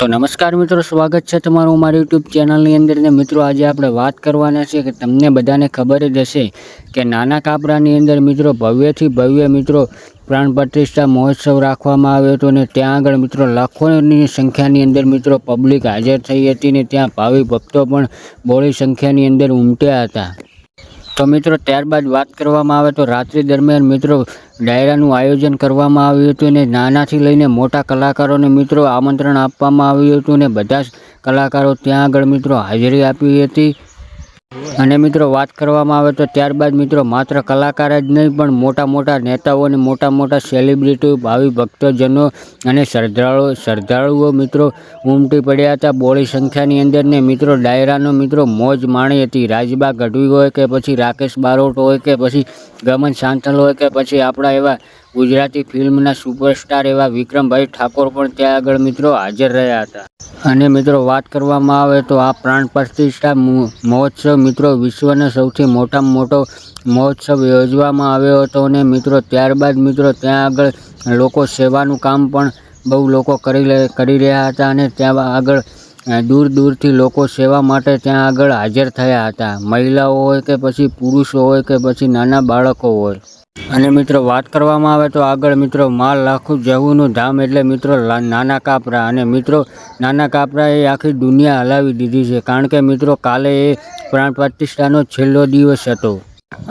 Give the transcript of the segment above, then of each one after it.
તો નમસ્કાર મિત્રો, સ્વાગત છે તમારું મારી યુટ્યુબ ચેનલની અંદર ને મિત્રો, આજે આપણે વાત કરવાના છે કે તમને બધાને ખબર જ હશે કે નાના કાપરાની અંદર મિત્રો, ભવ્યથી ભવ્ય મિત્રો, પ્રાણ પ્રતિષ્ઠા મહોત્સવ રાખવામાં આવ્યો હતો અને ત્યાં આગળ મિત્રો, લાખોની સંખ્યાની અંદર મિત્રો પબ્લિક હાજર થઈ હતી ને ત્યાં ભાવિ ભક્તો પણ બોળી સંખ્યાની અંદર ઉમટ્યા હતા. તો મિત્રો, ત્યારબાદ વાત કરવામાં આવે તો રાત્રિ દરમિયાન મિત્રો, ડાયરાનું આયોજન કરવામાં આવ્યું હતું અને નાનાથી લઈને મોટા કલાકારોને મિત્રો આમંત્રણ આપવામાં આવ્યું હતું અને બધા જ કલાકારો ત્યાં આગળ મિત્રો હાજરી આપી હતી. અને મિત્રો, વાત કરવામાં આવે તો ત્યારબાદ મિત્રો, માત્ર કલાકાર જ નહીં, પણ મોટા મોટા નેતાઓ અને મોટા મોટા સેલિબ્રિટીઓ ભાવિ ભક્તજનો અને શ્રદ્ધાળુઓ શ્રદ્ધાળુઓ મિત્રો, ઉમટી પડ્યા હતા. બોળી સંખ્યાની અંદર ને મિત્રો, ડાયરાનો મિત્રો, મોજ માણી હતી. રાજબા ગઢવી હોય કે પછી રાકેશ બારોટ હોય કે પછી ગમન સાંથલ હોય કે પછી આપણા એવા ગુજરાતી ફિલ્મના સુપરસ્ટાર એવા વિક્રમભાઈ ઠાકોર પણ ત્યાં આગળ મિત્રો હાજર રહ્યા હતા. અને મિત્રો વાત કરવામાં આવે તો આ પ્રાણ પ્રતિષ્ઠા મહોત્સવ મિત્રો વિશ્વનો સૌથી મોટામાં મોટો મહોત્સવ યોજવામાં આવ્યો હતો અને મિત્રો ત્યારબાદ મિત્રો ત્યાં આગળ લોકો સેવાનું કામ પણ બહુ લોકો કરી કરી રહ્યા હતા અને ત્યાં આગળ દૂર દૂરથી લોકો સેવા માટે ત્યાં આગળ હાજર થયા હતા. મહિલાઓ હોય કે પછી પુરુષો હોય કે પછી નાના બાળકો હોય. અને મિત્રો, વાત કરવામાં આવે તો આગળ મિત્રો, માલ લાખું જવુંનું ધામ એટલે મિત્રો નાના કાપરા. અને મિત્રો, નાના કાપરા આખી દુનિયા હલાવી દીધી છે. કારણ કે મિત્રો, કાલે એ પ્રાણ પ્રતિષ્ઠાનો છેલ્લો દિવસ હતો.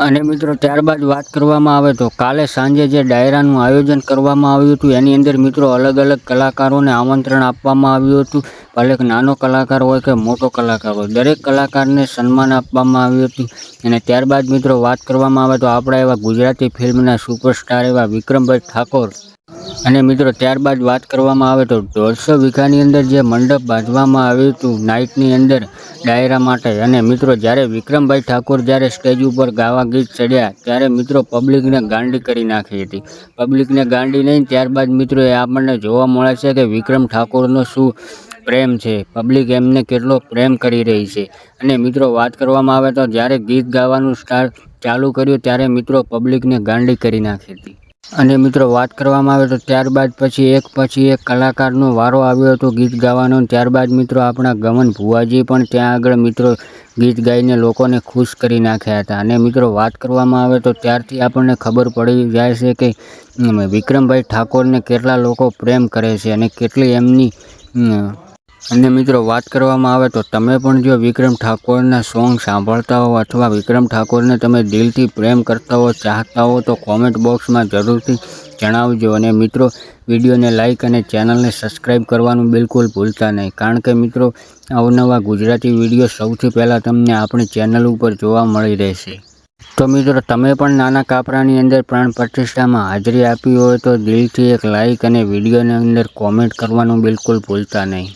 અને મિત્રો, ત્યારબાદ વાત કરવામાં આવે તો કાલે સાંજે જે ડાયરાનું આયોજન કરવામાં આવ્યું હતું, એની અંદર મિત્રો અલગ અલગ કલાકારોને આમંત્રણ આપવામાં આવ્યું હતું. ભલે નાનો કલાકાર હોય કે મોટો કલાકાર હોય, દરેક કલાકારને સન્માન આપવામાં આવ્યું હતું. અને ત્યારબાદ મિત્રો, વાત કરવામાં આવે તો આપણા એવા ગુજરાતી ફિલ્મના સુપરસ્ટાર એવા વિક્રમભાઈ ઠાકોર અને મિત્રો, ત્યારબાદ વાત કરવામાં આવે તો દોઢસો વીઘાની અંદર જે મંડપ બાંધવામાં આવ્યું હતું નાઇટની અંદર ડાયરા માટે અને મિત્રો, જ્યારે વિક્રમભાઈ ઠાકોર જ્યારે સ્ટેજ ઉપર ગાવા ગીત ચડ્યા, ત્યારે મિત્રો પબ્લિકને ગાંડી કરી નાખી હતી. પબ્લિકને ગાંડી નહીં, ત્યારબાદ મિત્રો એ આપણને જોવા મળે છે કે વિક્રમ ઠાકોરનો શું પ્રેમ છે. પબ્લિક એમને કેટલો પ્રેમ કરી રહી છે. અને મિત્રો, વાત કરવામાં આવે તો જ્યારે ગીત ગાવાનું સ્ટાર્ટ ચાલુ કર્યું, ત્યારે મિત્રો પબ્લિકને ગાંડી કરી નાખી હતી. અને મિત્રો વાત કરવામાં આવે તો ત્યારબાદ પછી એક પછી એક કલાકારનો વારો આવ્યો હતો ગીત ગાવાનો ત્યારબાદ મિત્રો આપણા ગમન ભુવાજી પણ ત્યાં આગળ મિત્રો ગીત ગાઈને લોકોને ખુશ કરી નાખ્યા હતા. અને મિત્રો વાત કરવામાં આવે તો ત્યારથી આપણને ખબર પડી જાય છે કે વિક્રમભાઈ ઠાકોરને કેટલા લોકો પ્રેમ કરે છે અને કેટલી એમની અને મિત્રો વાત કરવામાં આવે તો તમે પણ જો વિક્રમ ઠાકોરના સોંગ સાંભળતા હો અથવા વિક્રમ ઠાકોરને તમે દિલથી પ્રેમ કરતા હો, ચાહતા હો, તો કોમેન્ટ બોક્સમાં જરૂરથી જણાવજો. અને મિત્રો, વિડીયોને લાઇક અને ચેનલને સબસ્ક્રાઈબ કરવાનું બિલકુલ ભૂલતા નહીં. કારણ કે મિત્રો, અવનવા ગુજરાતી વીડિયો સૌથી પહેલાં તમને આપણી ચેનલ ઉપર જોવા મળી રહેશે. તો મિત્રો, તમે પણ નાના કાપરાની અંદર પ્રાણ પ્રતિષ્ઠામાં હાજરી આપી હોય તો દિલથી એક લાઇક અને વિડીયોની અંદર કોમેન્ટ કરવાનું બિલકુલ ભૂલતા નહીં.